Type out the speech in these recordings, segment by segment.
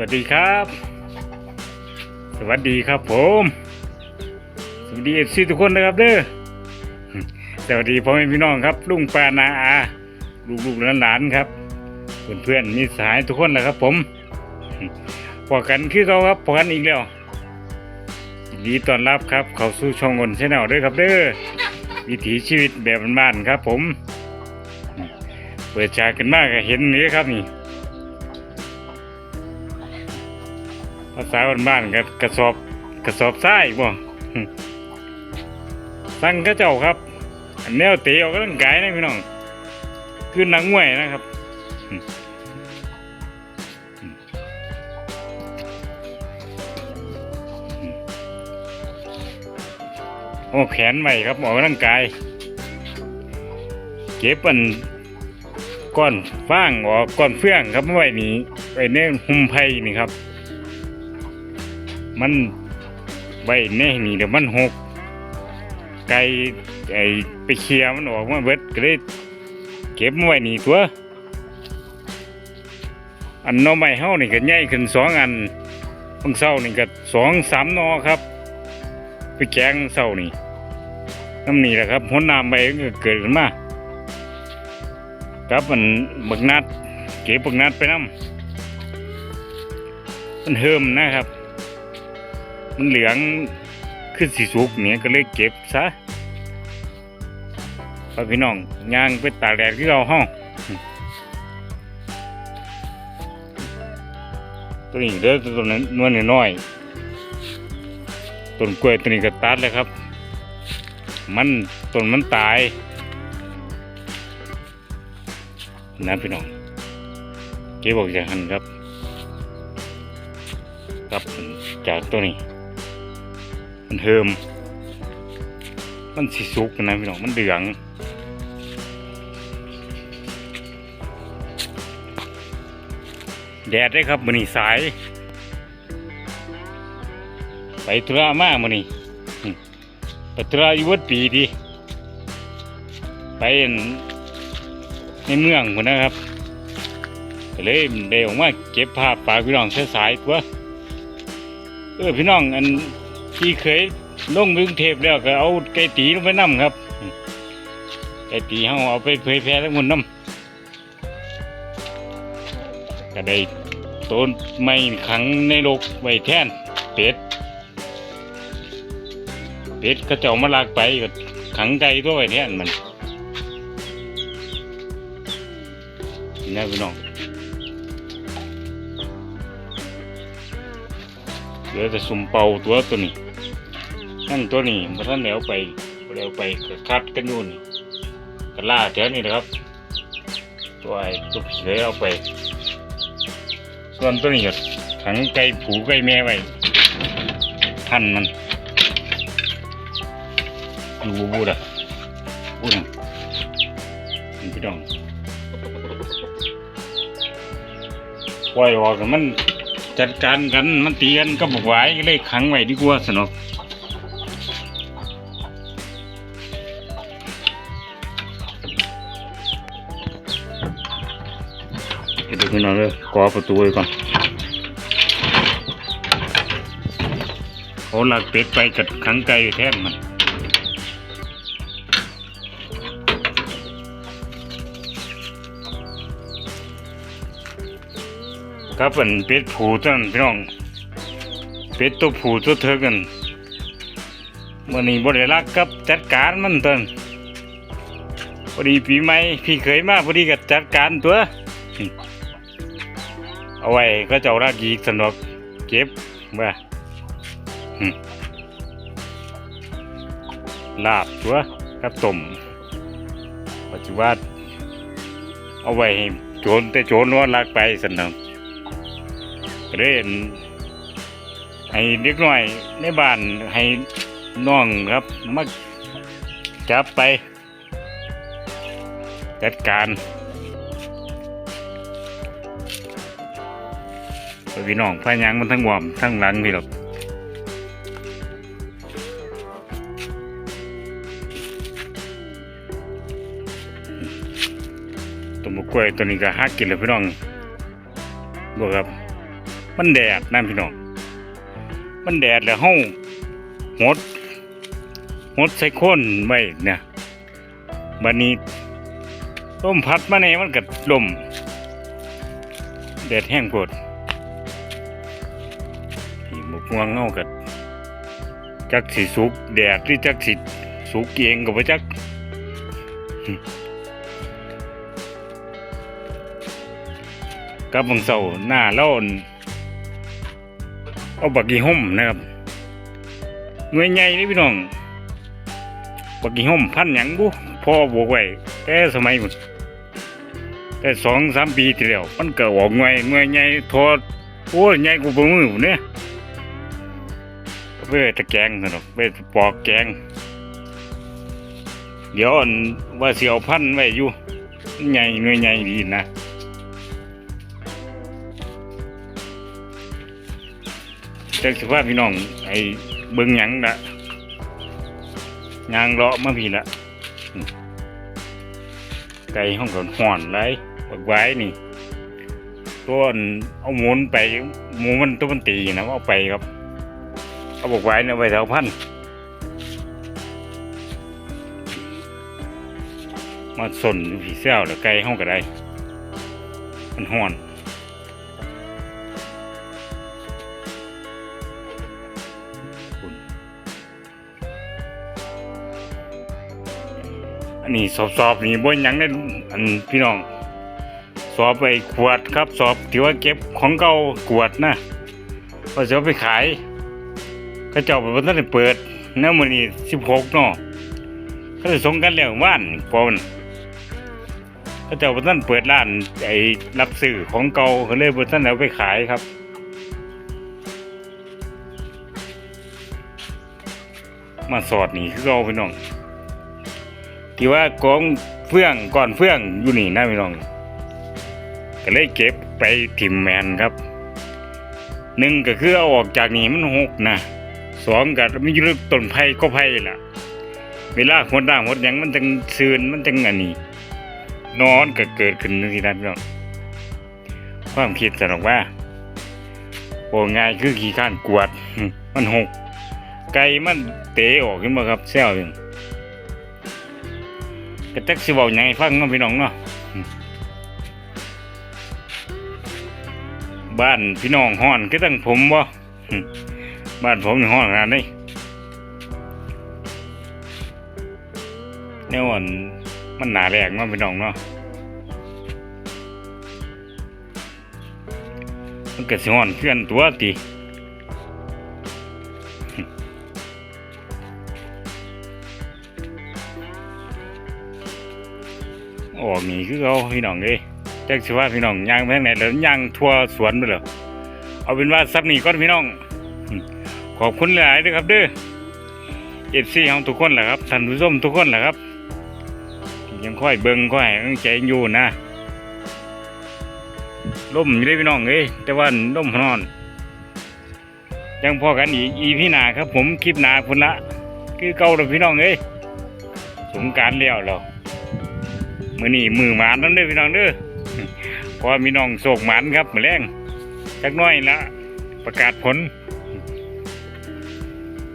วัสดีครับ สวัสดีครับผม สวัสดีเอฟซีทุกคนนะครับเด้อสวัสดีพ่อแม่พี่น้องครับ ลุงป้านาอาลูกๆหลานๆครับ เพื่อนๆมิตรสายทุกคนนะครับ ผมพอกันคือเขาครับพอกันอีกแล้วดีต้อนรับครับ เขาสู่ช่องงนชแนลด้วยครับเด้อวิถีชีวิตแบบบ้านๆครับ ผม เปิดฉากกันมากเห็นนี่ครับนี่าษาบ้านๆกับกระสอบกระสอบทรายบ่สั่งเข้าเจ้าครับอันแนวเตะออกกำลังกายนะพี่น้องคือนักมวยนะครับโอ้แขนใหม่ครับออกกำลังกาย เก็บอันก้อนฟางออกก้อนเฟื่องครับไว้นี่ไว้ในหุ่มไผ่นี่ครับ มันไว้แน่นี่เดี๋ยวมันหก ไก่ไอไปเคลียร์มันออกมาเบิดก็เลยเก็บไว้นี่ตัว อันนอไม้เฮานี่ก็ใหญ่ขึ้นสองอันบางเศร้านี่ก็สองสามนอครับ ไปแกงเศร้านี่น้ำนี่แหละครับหนน้ำไปก็เกิดขึ้นมาครับมันบักนัด เก็บบักนัดไปน้ำมันเฮิมนะครับ มันเหลืองขึ้นสีสุกเนี่ยก็เลยเก็บซะพอพี่น้องย่างไปตากแดดที่เราห้องตัวนี้เด้อตัวนั้นนวลน้อยต้นกล้วยตัวนี้ก็ตัดเลยครับ มันต้นมันตายนะพี่น้องเก็บออกจากหันครับ ครับจากตัวนี้ มันเทิมมันสิสุกนะพี่น้องมันเหลืองแดดได้ครับมือนี่สาย ไปธุระมากมือนี่ไปธุระอยู่วัดปีดีไปในเมืองคนนะครับเลยได้ออกมาเก็บภาพฝากพี่น้องสายๆตัวเออพี่น้องอัน ที่เคยลงกรุงเทพแล้วก็เอาไก่ตีลงไปนํครับไก่ตีเฮาเอาไปเผยแพร่ทั้งหมดนํก็ได้ต้นไม้ขังในโลกไว้แทนเป็ดเป็ดก็เจ้ามาลากไปก็ขังไก่ตัวไว้แทนมันนี่นะพี่น้อง เหลือแต่สุ่มเป่าตัวตัวนี้นั่นตัวนี้มาท่านแล้วไปแล้วไปก็คัดกันอยู่นี่ก็ล่าแถวนี้นะครับ ตัวไอ้ตัวผีเลยเอาไป ส่วนตัวนี้ก็ขังไก่ผูไก่แม่ไว้ท่านมันอยู่บูบูดอะบูดอะมันพี่น้องปล่อยออกกันมัน จัดการกันมันตีกันก็บอกไว้เลยขังไว้ดีกว่าสนุกเดี๋ยวพี่น้องเลยกอประตูไว้ก่อนเขาหลักเป็ดไปกับขังไก่อยู่แทนมัน ครับเป็นเป็ดผูตั้นพี่น้องเป็ดตัวผูตัวเธอกันวันนี้บริรักกับจัดการมันตันพอดีปีใหม่พี่เคยมาพอดีกับจัดการตัว เอาไว้ก็เจ้ารักีสนุกเก็บว่าลาบตัวกับต้มปัจจุบันเอาไว้โจรแต่โจรว่าลักไปสนุก เล่นให้เด็กน้อยในบ้านให้น้องครับมาจับไป จัดการพี่น้องพายังมันทั้งวอมทั้งหลังพี่หรอกตัวมกล้วยตัวนี้ก็หักกินเลยพี่น้องบอกครับ มันแดดนั่นพี่น้อง มันแดดแล้วเฮาหดหดใส่ข้นไว้เนี่ยบัดนี้ลมพัดมาในมันก็ลมแดดแห้งโพดพี่หมกม่วงเฮาก็จักสิสุกแดดหรือจักสิสุกเองก็บ่จักกับบางเสาหน้าเล่อน เอาบักกีห่มนะครับหน่วยใหญ่นี่พี่น้องบักกีห่มพันหยังบุพ่อบวกไว้แต่สมัยมันแต่สองสามปีที่แล้วมันก็ออกหน่วยหน่วยใหญ่ทอดโอ้ยใหญ่กว่าบ่มือเนี่ยไปตะแกงสนุกไปปอกแกง เดี๋ยวอันว่าสิเอาพันไว้อยู่ใหญ่หน่วยใหญ่ดีนะ จักสิว่าพพี่น้องไอ้เบิ่งหยังละยางเลาะมาพี่ละไก่ห้องก่อนห่อนไรบักไว้นี่ตัวเอาหมุนไปหมูมันตัวมันตีนะเอาไปครับ เอาบักไว้เนี่ยไว้แถวพันมาสนผีเสี่ยวแล้วไก่ห้องก็ได้ มันห่อน นนี้สอบสอบนี่บ่หยังได้อันพี่น้อง สอบไปขวดครับ สอบที่ว่าเก็บของเก่ากวดนะว่าจะเอาไปขายก็เจ้าไปบ่ทันได้เปิดเนื้อมื้อนี้16เนาะเขาจะส่งกันแล้วว่านปอนเขาเจ้าบ่ทันเปิดร้านไอ้รับซื้อของเก่าก็เลยบ่ทันเอาไปขายครับมาสอดนี่คือเอาพี่น้อง ที่ว่ากองเฟื่องก่อนเฟื่องอยู่นี่นะพี่น้อง ก็เลยเก็บไปทิมแมนครับหนึ่งก็คือเอาออกจากนี่มันหกนะสองก็มันอยู่ต้นไผ่ก็ไผ่ล่ะ เวลาหดด่างหดยังมันจังซืนมันจังอันนี้ นอนก็เกิดขึ้นที่นั่นพี่น้องความคิดสนอกว่าโอ้ง่ายคือขี้ข้านกวาดมันหก ไก่มันเตะออกขึ้นมาครับแซวอยู่ กระจักสิบอกยังไงฟังเน้องพี่น้องเนาะบ้านพี่น้องห้อนก็ตั้งผมบ่บ้านผมนี่ห้อนขนาดนี้แนวอ่อนมันหนาแรงเนาะพี่น้องเนาะมันก็สิห้อนเพื่อนตัวติ ออกนี่คือเขาพี่น้องเอ้ยจักสิว่าพี่น้องย่างไปทางไหนแล้วย่างทั่วสวนไปเลยเอาเป็นว่าซับนี่ก่อนพี่น้อง ขอบคุณหลายด้วยครับเด้อเอฟซีของทุกคนแหละครับท่านผู้ชมทุกคนแหละครับ ยังค่อยเบิ่งค่อยให้กำลังใจอยู่นะล่มอยู่ได้พี่น้องเอ้ยแต่ว่าล่มนอน ยังพอกันอีกอีพี่นาครับ ผมคลิปนาพุ่นละ คือเก่าแล้วพี่น้องเอ้ยสงการแล้วแล้ว มือนี่มือหมานนั่นเด้อพี่น้องเด้อเพราะมีน้องโศกหมานครับมือแรงจักน้อยละประกาศผล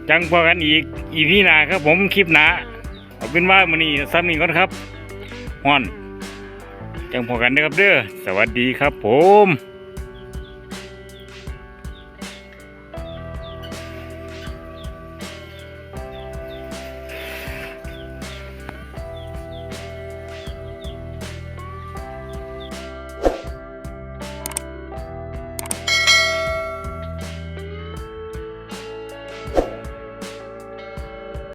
จังพอกันอีกอีพี่นาครับ ผมคลิปหนาเอาเป็นว่ามือนี่ซ้ำนี่ก่อนครับฮอน จังพอกันนะครับเด้อสวัสดีครับผม